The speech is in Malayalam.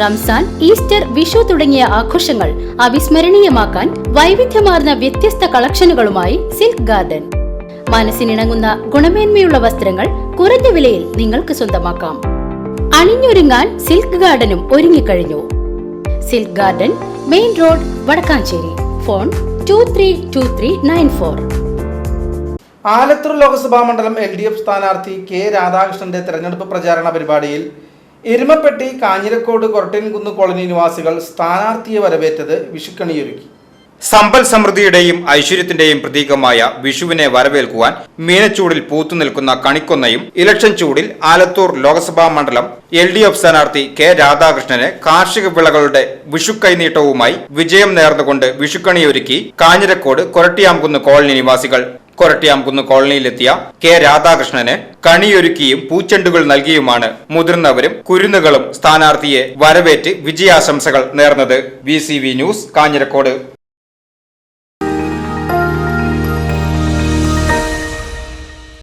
റംസാൻ ഈസ്റ്റർ വിഷു തുടങ്ങിയ ആഘോഷങ്ങൾ അവിസ്മരണീയമാക്കാൻ വൈവിധ്യമാർന്ന വ്യത്യസ്ത കളക്ഷനുകളുമായി സിൽക്ക് ഗാർഡൻ. മനസ്സിനിണങ്ങുന്ന ഗുണമേന്മയുള്ള വസ്ത്രങ്ങൾ കുറഞ്ഞ വിലയിൽ നിങ്ങൾക്ക് സ്വന്തമാക്കാം. അണിഞ്ഞൊരുങ്ങാൻ സിൽക്ക് ഗാർഡനും ഒരുങ്ങിക്കഴിഞ്ഞു. Silk garden main road Vadakkanchery. Phone two three two three nine four Alathur Lok Sabha മണ്ഡലം എൽ ഡി എഫ് സ്ഥാനാർത്ഥി കെ രാധാകൃഷ്ണന്റെ തെരഞ്ഞെടുപ്പ് പ്രചാരണ പരിപാടിയിൽ എരുമപ്പെട്ടി കാഞ്ഞിരക്കോട് കൊരട്ടൻകുന്ന് കോളനി നിവാസികൾ സ്ഥാനാർത്ഥിയെ വരവേറ്റത് വിഷുക്കണിയൊരുക്കി. സമ്പൽ സമൃദ്ധിയുടെയും ഐശ്വര്യത്തിന്റെയും പ്രതീകമായ വിഷുവിനെ വരവേൽക്കുവാൻ മീനച്ചൂടിൽ പൂത്തു നിൽക്കുന്ന കണിക്കൊന്നയും ഇലക്ഷൻ ചൂടിൽ ആലത്തൂർ ലോക്സഭാ മണ്ഡലം എൽ ഡി എഫ് സ്ഥാനാർത്ഥി കെ രാധാകൃഷ്ണന് കാർഷിക വിളകളുടെ വിഷുക്കൈനീട്ടവുമായി വിജയം നേർന്നുകൊണ്ട് വിഷുക്കണിയൊരുക്കി കാഞ്ഞിരക്കോട് കൊരട്ടിയാംകുന്ന് കോളനി നിവാസികൾ കൊരട്ടിയാംകുന്ന് കോളനിയിലെത്തിയ കെ രാധാകൃഷ്ണന് കണിയൊരുക്കിയും പൂച്ചെണ്ടുകൾ നൽകിയുമാണ് മുതിർന്നവരും കുരുന്നുകളും സ്ഥാനാർത്ഥിയെ വരവേറ്റ് വിജയാശംസകൾ നേർന്നത് വി ന്യൂസ് കാഞ്ഞിരക്കോട്.